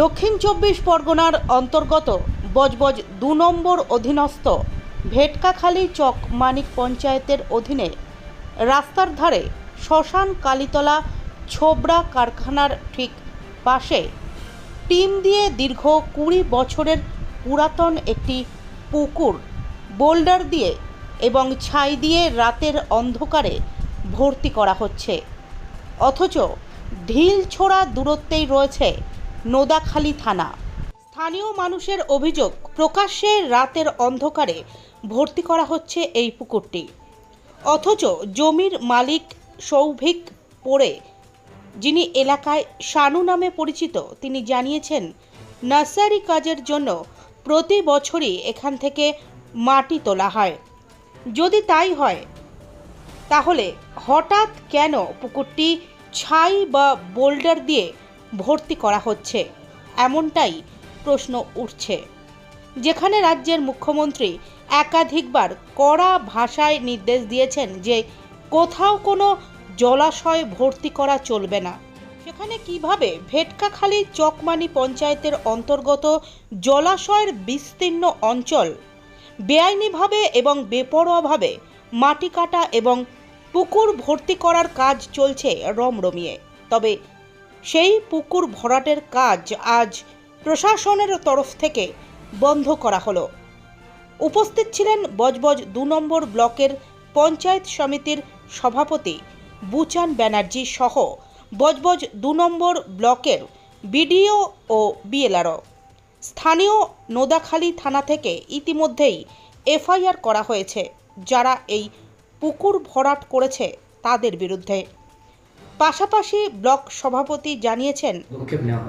দক্ষিণ চব্বিশ পরগনার অন্তর্গত বজবজ দু নম্বর অধীনস্থ ভেটকাখালী চক মানিক পঞ্চায়েতের অধীনে রাস্তার ধারে শ্মশান কালীতলা ছোবড়া কারখানার ঠিক পাশে টিম দিয়ে দীর্ঘ কুড়ি বছরের পুরাতন একটি পুকুর, বোল্ডার দিয়ে এবং ছাই দিয়ে রাতের অন্ধকারে ভর্তি করা হচ্ছে। অথচ ঢিল ছোড়া দূরত্বেই রয়েছে নোদাখালী থানা। স্থানীয় মানুষের অভিযোগ, প্রকাশ্যে রাতের অন্ধকারে ভর্তি করা হচ্ছে এই পুকুরটি। অথচ জমির মালিক সৌভিক পড়ে, যিনি এলাকায় শানু নামে পরিচিত, তিনি জানিয়েছেন, নার্সারি কাজের জন্য প্রতি বছরই এখান থেকে মাটি তোলা হয়। যদি তাই হয়, তাহলে হঠাৎ কেন পুকুরটি ছাই বা বোল্ডার দিয়ে ভর্তি করা হচ্ছে। এমনটাই প্রশ্ন উঠছে। যেখানে রাজ্যের মুখ্যমন্ত্রী একাধিকবার কড়া ভাষায় নির্দেশ দিয়েছেন যে কোথাও কোনো জলাশয় ভর্তি করা চলবে না। সেখানে কীভাবে ভেটকাখালী চকমানি পঞ্চায়েতের অন্তর্গত জলাশয়ের বিস্তীর্ণ অঞ্চল বেআইনিভাবে এবং বেপরোয়াভাবে মাটি কাটা এবং পুকুর ভর্তি করার কাজ চলছে রমরমিয়ে। তবে সেই পুকুর ভরাটের কাজ আজ প্রশাসনের তরফ থেকে বন্ধ করা হলো। উপস্থিত ছিলেন বজবজ দু নম্বর ব্লকের পঞ্চায়েত সমিতির সভাপতি বুচান ব্যানার্জি সহ বজবজ দু নম্বর ব্লকের বিডিও ও বিএলআরও। স্থানীয় নোদাখালী থানা থেকে ইতিমধ্যেই এফআইআর করা হয়েছে যারা এই পুকুর ভরাট করেছে তাদের বিরুদ্ধে। পাশাপাশি ব্লক সভাপতি জানিয়েছেন,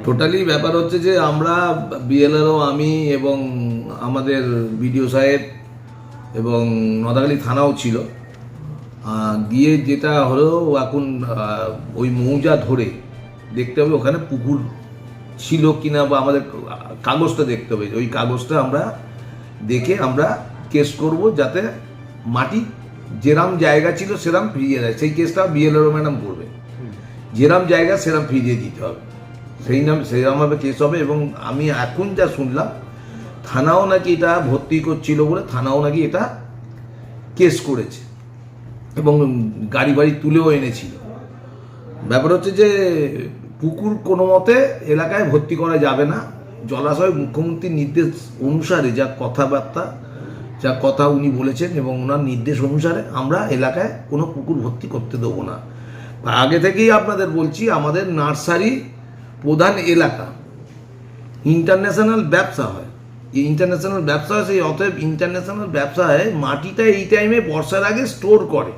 টোটালি ব্যাপার হচ্ছে যে আমরা বিএলআরও আমি এবং আমাদের বিডিও সাহেব এবং নদাগালি থানাও ছিল গিয়ে যেটা হলো এখন ওই মৌজা ধরে দেখতে হবে ওখানে পুকুর ছিল কিনা বা আমাদের কাগজটা দেখতে হবে। ওই কাগজটা আমরা দেখে আমরা কেস করব যাতে মাটি যেরাম জায়গা ছিল সেরাম ফিরিয়ে দেয় সেই কেসটা বিএলআরও ম্যাডাম করবে। যেরাম জায়গা, সেরাম ফিরিয়ে দিতে হবে। সেই নাম সেরকমভাবে কেস হবে এবং আমি এখন যা শুনলাম, থানাও নাকি এটা ভর্তি করছিল বলে থানাও নাকি এটা কেস করেছে এবং গাড়ি বাড়ি তুলেও এনেছিল। ব্যাপার হচ্ছে যে, পুকুর কোনো মতে এলাকায় ভর্তি করা যাবে না। জলাশয় মুখ্যমন্ত্রীর নির্দেশ অনুসারে যা কথাবার্তা, যা কথা উনি বলেছেন এবং ওনার নির্দেশ অনুসারে আমরা এলাকায় কোনো পুকুর ভর্তি করতে দেবো না। আগে থেকেই আপনাদের বলছি, আমাদের নার্সারি প্রধান এলাকা। ইন্টারন্যাশনাল ব্যবসা হয়। ইন্টারন্যাশনাল ব্যবসা হয়, সেই অতএব ইন্টারন্যাশনাল ব্যবসায় মাটিটা এই টাইমে বর্ষার আগে স্টোর করে,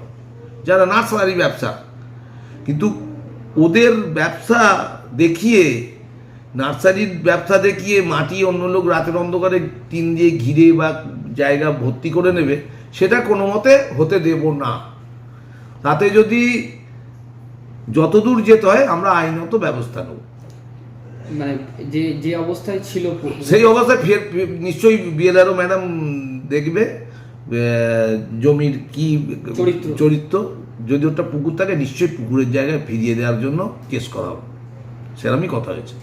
যারা নার্সারি ব্যবসা। কিন্তু ওদের ব্যবসা দেখিয়ে, নার্সারির ব্যবসা দেখিয়ে মাটি অন্য লোক রাতের অন্ধকারে টিন দিয়ে ঘিরে বা জায়গা ভর্তি করে নেবে, সেটা কোনো মতে হতে দেব না। তাতে যদি যতদূর যেতে হয় আমরা আইনত ব্যবস্থা নেব। মানে যে যে অবস্থায় ছিল সেই অবস্থায় ফের নিশ্চয়ই বিএলআরও ম্যাডাম দেখবে জমির কি চরিত্র। চরিত্র। যদি ওটা পুকুর থাকে নিশ্চয়ই পুকুরের জায়গায় ফিরিয়ে দেওয়ার জন্য কেস করা হবে। সেরকমই কথা হয়েছে।